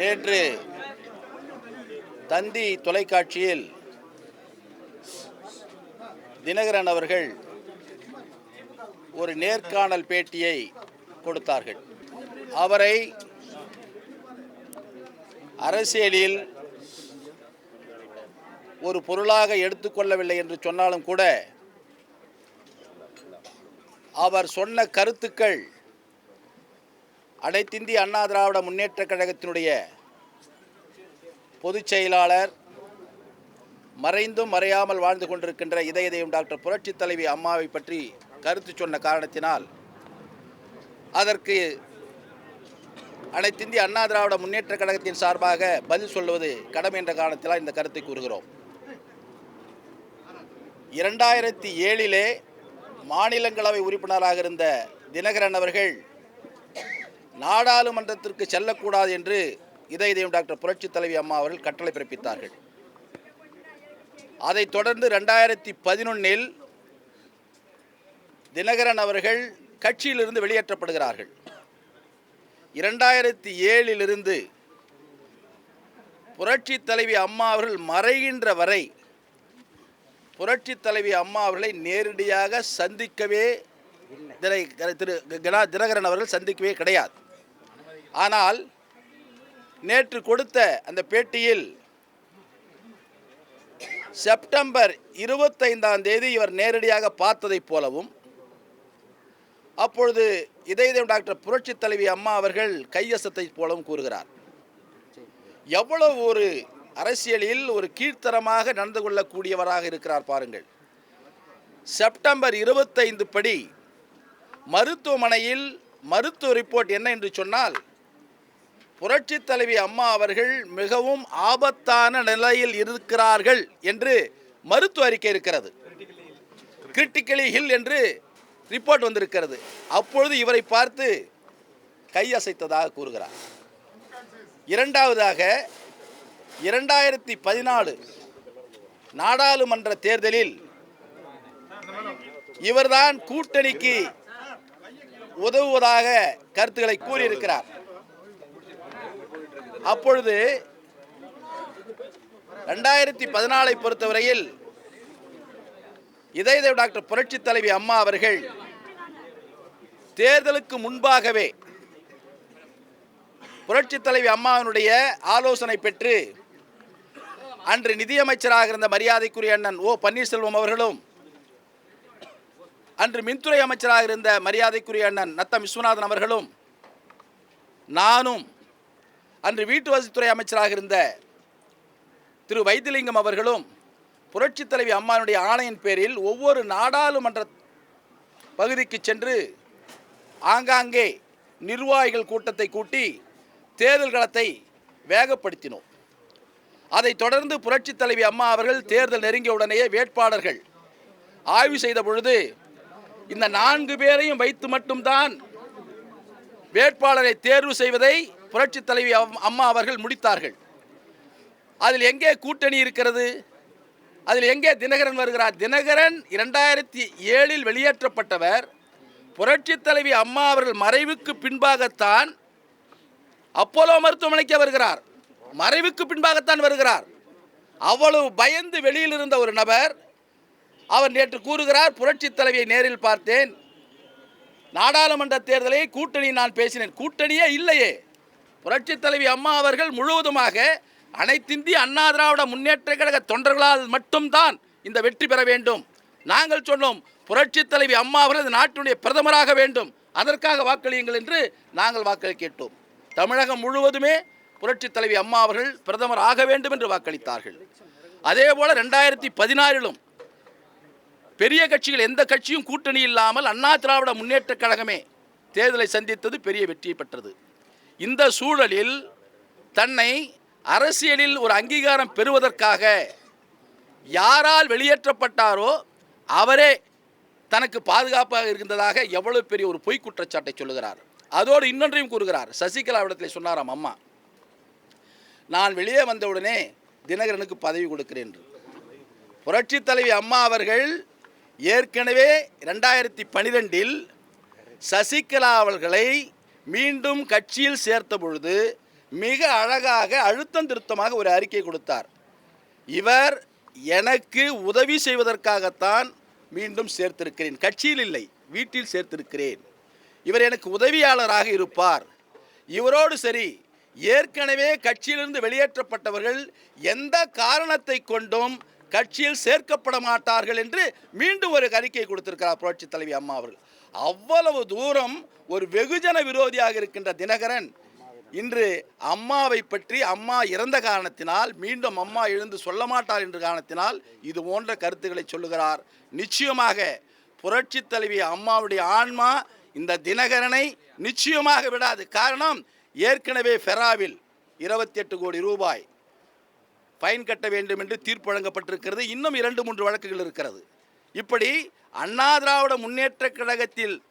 நேற்று தந்தி தொலைக்காட்சியில் தினகரன் அவர்கள் ஒரு நேர்காணல் பேட்டியை கொடுத்தார்கள். அவரை அரசியலில் ஒரு பொருளாக எடுத்துக்கொள்ளவில்லை என்று சொன்னாலும் கூட அவர் சொன்ன கருத்துக்கள் அனைத்திந்திய அண்ணா திராவிட முன்னேற்றக் கழகத்தினுடைய பொதுச் செயலாளர் மறைந்தும் மறையாமல் வாழ்ந்து கொண்டிருக்கின்ற இதய தெய்வம் டாக்டர் புரட்சி தலைவி அம்மாவை பற்றி கருத்து சொன்ன காரணத்தினால் அதற்கு அனைத்திந்திய அண்ணா திராவிட முன்னேற்ற கழகத்தின் சார்பாக பதில் சொல்வது கடமை என்ற காரணத்தினால் இந்த கருத்தை கூறுகிறோம். இரண்டாயிரத்தி ஏழிலே மாநிலங்களவை உறுப்பினராக இருந்த தினகரன் அவர்கள் நாடாளுமன்றத்திற்கு செல்லக்கூடாது என்று இதய தெய்வம் டாக்டர் புரட்சித் தலைவி அம்மா அவர்கள் கட்டளை பிறப்பித்தார்கள். அதைத் தொடர்ந்து ரெண்டாயிரத்தி பதினொன்னில் தினகரன் அவர்கள் கட்சியிலிருந்து வெளியேற்றப்படுகிறார்கள். இரண்டாயிரத்தி ஏழிலிருந்து புரட்சி தலைவி அம்மா அவர்கள் மறைகின்ற வரை புரட்சி தலைவி அம்மா அவர்களை நேரடியாக சந்திக்கவே திரை திரு தினகரன் அவர்கள் சந்திக்கவே கிடையாது. ஆனால் நேற்று கொடுத்த அந்த பேட்டியில் செப்டம்பர் இருபத்தைந்தாம் தேதி இவர் நேரடியாக பார்த்ததைப் போலவும் அப்பொழுது இதயம் டாக்டர் புரட்சி தலைவி அம்மா அவர்கள் கையசத்தை போலவும் கூறுகிறார். எவ்வளவு ஒரு அரசியலில் ஒரு கீழ்த்தரமாக நடந்து கொள்ளக்கூடியவராக இருக்கிறார் பாருங்கள். செப்டம்பர் இருபத்தைந்து படி மருத்துவமனையில் மருத்துவ ரிப்போர்ட் என்ன என்று சொன்னால் புரட்சி தலைவி அம்மா அவர்கள் மிகவும் ஆபத்தான நிலையில் இருக்கிறார்கள் என்று மருத்துவ அறிக்கை இருக்கிறது. கிரிட்டிக்கலி ஹில் என்று ரிப்போர்ட் வந்திருக்கிறது. அப்பொழுது இவரை பார்த்து கையசைத்ததாக கூறுகிறார். இரண்டாவதாக இரண்டாயிரத்தி பதினாலு நாடாளுமன்ற தேர்தலில் இவர்தான் கூட்டணிக்கு உதவுவதாக கருத்துக்களை கூறியிருக்கிறார். அப்பொழுது ரெண்டாயிரத்தி பதினாலை பொறுத்தவரையில் இதயதேவ் டாக்டர் புரட்சி தலைவி அம்மா அவர்கள் தேர்தலுக்கு முன்பாகவே புரட்சி தலைவி அம்மாவினுடைய ஆலோசனை பெற்று அன்று நிதியமைச்சராக இருந்த மரியாதைக்குரிய அண்ணன் ஓ பன்னீர்செல்வம் அவர்களும் அன்று மின்துறை அமைச்சராக இருந்த மரியாதைக்குரிய அண்ணன் நத்தம் விஸ்வநாதன் அவர்களும் நானும் அன்று வீட்டு வசதித்துறை அமைச்சராக இருந்த திரு வைத்திலிங்கம் அவர்களும் புரட்சித் தலைவி அம்மானுடைய ஆணையின் பேரில் ஒவ்வொரு நாடாளுமன்ற பகுதிக்கு சென்று ஆங்காங்கே நிர்வாகிகள் கூட்டத்தை கூட்டி தேர்தல் களத்தை வேகப்படுத்தினோம். அதைத் தொடர்ந்து புரட்சித் தலைவி அம்மா அவர்கள் தேர்தல் நெருங்கிய உடனேயே வேட்பாளர்கள் ஆய்வு செய்த பொழுது இந்த நான்கு பேரையும் வைத்து மட்டும்தான் வேட்பாளரை தேர்வு செய்வதை புரட்சி தலைவி அம்மா அவர்கள் முடித்தார்கள். அதில் எங்கே கூட்டணி இருக்கிறது? அதில் எங்கே தினகரன் வருகிறார்? தினகரன் இரண்டாயிரத்தி ஏழில் வெளியேற்றப்பட்டவர். புரட்சி தலைவி அம்மா அவர்கள் மறைவுக்கு பின்பாகத்தான் அப்போலோ மருத்துவமனைக்கு வருகிறார். மறைவுக்கு பின்பாகத்தான் வருகிறார். அவ்வளவு பயந்து வெளியில் இருந்த ஒரு நபர் அவர் நேற்று கூறுகிறார் புரட்சி தலைவியை நேரில் பார்த்தேன். நாடாளுமன்ற தேர்தலை கூட்டணி நான் பேசினேன். கூட்டணியே இல்லையே. புரட்சி தலைவி அம்மா அவர்கள் முழுவதுமாக அனைத்திந்திய அண்ணா திராவிட முன்னேற்ற கழக தொண்டர்களால் மட்டும்தான் இந்த வெற்றி பெற வேண்டும். நாங்கள் சொன்னோம் புரட்சி தலைவி அம்மா அவர்கள் நாட்டினுடைய பிரதமராக வேண்டும். அதற்காக வாக்களியுங்கள் என்று நாங்கள் வாக்களி கேட்டோம். தமிழகம் முழுவதுமே புரட்சி தலைவி அம்மா அவர்கள் பிரதமர் ஆக வேண்டும் என்று வாக்களித்தார்கள். அதே போல ரெண்டாயிரத்தி பதினாறிலும் பெரிய கட்சிகள் எந்த கட்சியும் கூட்டணி இல்லாமல் அண்ணா திராவிட முன்னேற்றக் கழகமே தேர்தலை சந்தித்தது பெரிய வெற்றியை பெற்றது. இந்த சூழலில் தன்னை அரசியலில் ஒரு அங்கீகாரம் பெறுவதற்காக யாரால் வெளியேற்றப்பட்டாரோ அவரே தனக்கு பாதுகாப்பாக இருந்ததாக எவ்வளவு பெரிய ஒரு பொய் குற்றச்சாட்டை சொல்லுகிறார். அதோடு இன்னொன்றையும் கூறுகிறார். சசிகலாவிடத்தில் சொன்னாராம் அம்மா நான் வெளியே வந்தவுடனே தினகரனுக்கு பதவி கொடுக்கிறேன் என்று. புரட்சி தலைவி அம்மா அவர்கள் ஏற்கனவே ரெண்டாயிரத்தி பனிரெண்டில் சசிகலா அவர்களை மீண்டும் கட்சியில் சேர்த்த பொழுது மிக அழகாக அழுத்தம் திருத்தமாக ஒரு அறிக்கை கொடுத்தார். இவர் எனக்கு உதவி செய்வதற்காகத்தான் மீண்டும் சேர்த்திருக்கிறேன். கட்சியில் இல்லை வீட்டில் சேர்த்திருக்கிறேன். இவர் எனக்கு உதவியாளராக இருப்பார். இவரோடு சரி ஏற்கனவே கட்சியிலிருந்து வெளியேற்றப்பட்டவர்கள் எந்த காரணத்தை கொண்டும் கட்சியில் சேர்க்கப்பட மாட்டார்கள் என்று மீண்டும் ஒரு அறிக்கை கொடுத்திருக்கிறார் புரட்சி தலைவி அம்மா அவர்கள். அவ்வளவு தூரம் ஒரு வெகுஜன விரோதியாக இருக்கின்ற தினகரன் இன்று அம்மாவை பற்றி அம்மா இறந்த காரணத்தினால் மீண்டும் அம்மா எழுந்து சொல்ல மாட்டார் என்ற காரணத்தினால் இது போன்ற கருத்துக்களை சொல்லுகிறார். நிச்சயமாக புரட்சி தலைவி அம்மாவுடைய ஆன்மா இந்த தினகரனை நிச்சயமாக விடாது. காரணம் ஏற்கனவே ஃபெராவில் இருபத்தி எட்டு கோடி ரூபாய் ஃபைன் கட்ட வேண்டும் என்று தீர்ப்பு வழங்கப்பட்டிருக்கிறது. இன்னும் இரண்டு மூன்று வழக்குகள் இருக்கிறது. இப்படி அண்ணா திராவிட முன்னேற்ற கழகத்தில்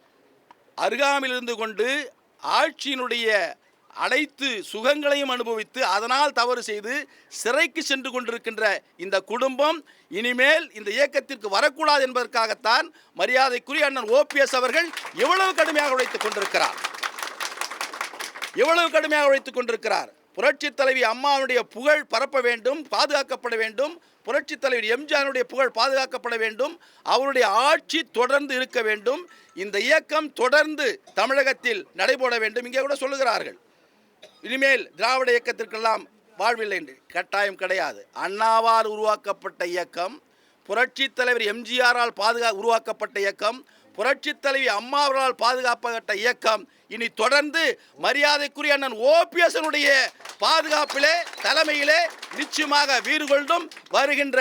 அருகாமையில் இருந்து கொண்டு ஆட்சியினுடைய அனைத்து சுகங்களையும் அனுபவித்து அதனால் தவறு செய்து சிறைக்கு சென்று கொண்டிருக்கின்ற இந்த குடும்பம் இனிமேல் இந்த இயக்கத்திற்கு வரக்கூடாது என்பதற்காகத்தான் மரியாதைக்குரிய அண்ணன் ஓபிஎஸ் அவர்கள் எவ்வளவு கடுமையாக உழைத்துக் கொண்டிருக்கிறார். எவ்வளவு கடுமையாக உழைத்துக் கொண்டிருக்கிறார். புரட்சி தலைவி அம்மாவுடைய புகழ் பரப்ப வேண்டும் பாதுகாக்கப்பட வேண்டும். புரட்சி தலைவர் எம்ஜிஆருடைய புகழ் பாதுகாக்கப்பட வேண்டும். அவருடைய ஆட்சி தொடர்ந்து இருக்க வேண்டும். இந்த இயக்கம் தொடர்ந்து தமிழகத்தில் நடைபெற வேண்டும். இங்கே கூட சொல்லுகிறார்கள். இனிமேல் திராவிட இயக்கத்திற்கெல்லாம் வாழ்வில்லை என்று. கட்டாயம் கிடையாது. அண்ணாவால் உருவாக்கப்பட்ட இயக்கம் புரட்சி தலைவர் எம்ஜிஆரால் பாதுகா உருவாக்கப்பட்ட இயக்கம் புரட்சி தலைவி அம்மாவரால் பாதுகாக்கப்பட்ட இயக்கம் இனி தொடர்ந்து மரியாதைக்குரிய அண்ணன் ஓபிஎஸ்னுடைய பாதுகாப்பிலே தலைமையிலே நிச்சயமாக வீறு கொண்டும் வருகின்ற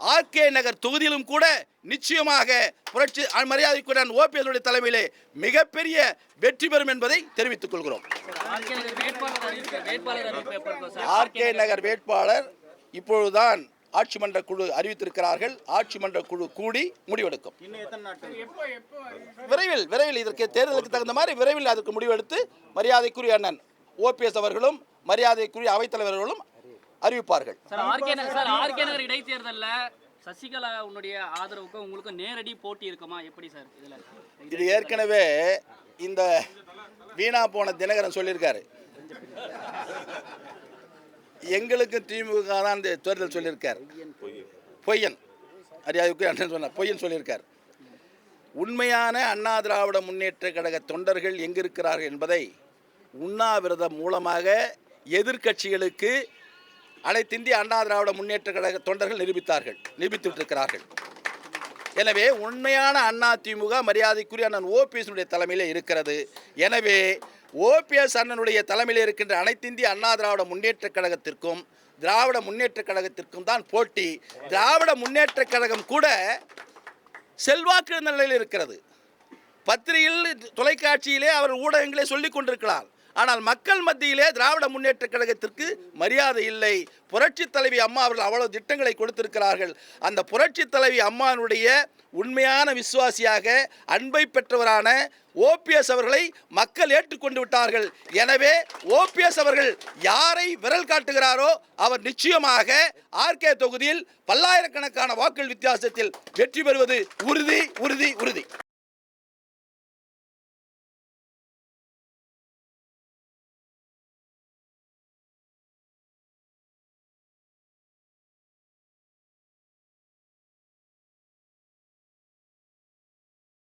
ஆர்கே நகர் தொகுதியிலும் கூட நிச்சயமாக புரட்சி மரியாதைக்குரிய அண்ணன் ஓபிஎஸ் தலைமையிலே மிகப்பெரிய வெற்றி பெறும் என்பதை தெரிவித்துக் கொள்கிறோம். ஆர்கே நகர் வேட்பாளர் இப்பொழுதுதான் ஆட்சி மன்ற குழு அறிவித்திருக்கிறார்கள். ஆட்சி மன்ற குழு கூடி முடிவெடுக்கும். விரைவில் விரைவில் இதற்கு தேர்தலுக்கு தகுந்த மாதிரி விரைவில் அதற்கு முடிவெடுத்து மரியாதைக்குரிய அண்ணன் ஓபிஎஸ் அவர்களும் மரியாதைக்குரிய அவைத்தலைவர்களும் அறிவிப்பார்கள். Sir RK Nagar sir RK Nagar இடைத்தேர்தல்ல Sasikala உன்னுடைய ஆதரவுக்கு உங்களுக்கு நேரடி போட்டி இருக்குமா? எப்படி சார் இதுல? இது ஏற்கனவே இந்த வீணா போன தினகரன் சொல்லியிருக்காரு. எங்களுக்கு திமுக தான் இந்த தேர்தல் சொல்லியிருக்கார். பொய்யன். மரியாதைக்கு அண்ணன் சொன்னார். பொய்யன் சொல்லியிருக்கார். உண்மையான அண்ணா திராவிட முன்னேற்ற கழக தொண்டர்கள் எங்கிருக்கிறார்கள் என்பதை உண்ணாவிரதம் மூலமாக எதிர்க்கட்சிகளுக்கு அனைத்திந்திய அண்ணா திராவிட முன்னேற்ற கழக தொண்டர்கள் நிரூபித்தார்கள். நிரூபித்துவிட்டிருக்கிறார்கள். எனவே உண்மையான அண்ணா திமுக மரியாதைக்குரிய அண்ணன் ஓபிஎஸ்னுடைய தலைமையில் இருக்கிறது. எனவே ஓபிஎஸ் அண்ணனுடைய தலைமையில் இருக்கின்ற அனைத்திந்திய அண்ணா திராவிட முன்னேற்றக் கழகத்திற்கும் திராவிட முன்னேற்றக் கழகத்திற்கும் தான் போட்டி. திராவிட முன்னேற்றக் கழகம் கூட செல்வாக்கு நிலையில் இருக்கிறது. பத்திரிகையில் தொலைக்காட்சியிலே அவர் ஊடகங்களே சொல்லிக் கொண்டிருக்கிறார். ஆனால் மக்கள் மத்தியிலே திராவிட முன்னேற்ற கழகத்திற்கு மரியாதை இல்லை. புரட்சி தலைவி அம்மா அவர்கள் அவ்வளவு திட்டங்களை கொடுத்திருக்கிறார்கள். அந்த புரட்சி தலைவி அம்மானுடைய உண்மையான விசுவாசியாக அன்பை பெற்றவரான ஓபிஎஸ் அவர்களை மக்கள் ஏற்றுக்கொண்டு விட்டார்கள். எனவே ஓபிஎஸ் அவர்கள் யாரை விரல் காட்டுகிறாரோ அவர் நிச்சயமாக ஆர்கே தொகுதியில் பல்லாயிரக்கணக்கான வாக்குகள் வித்தியாசத்தில் வெற்றி பெறுவது உறுதி உறுதி உறுதி.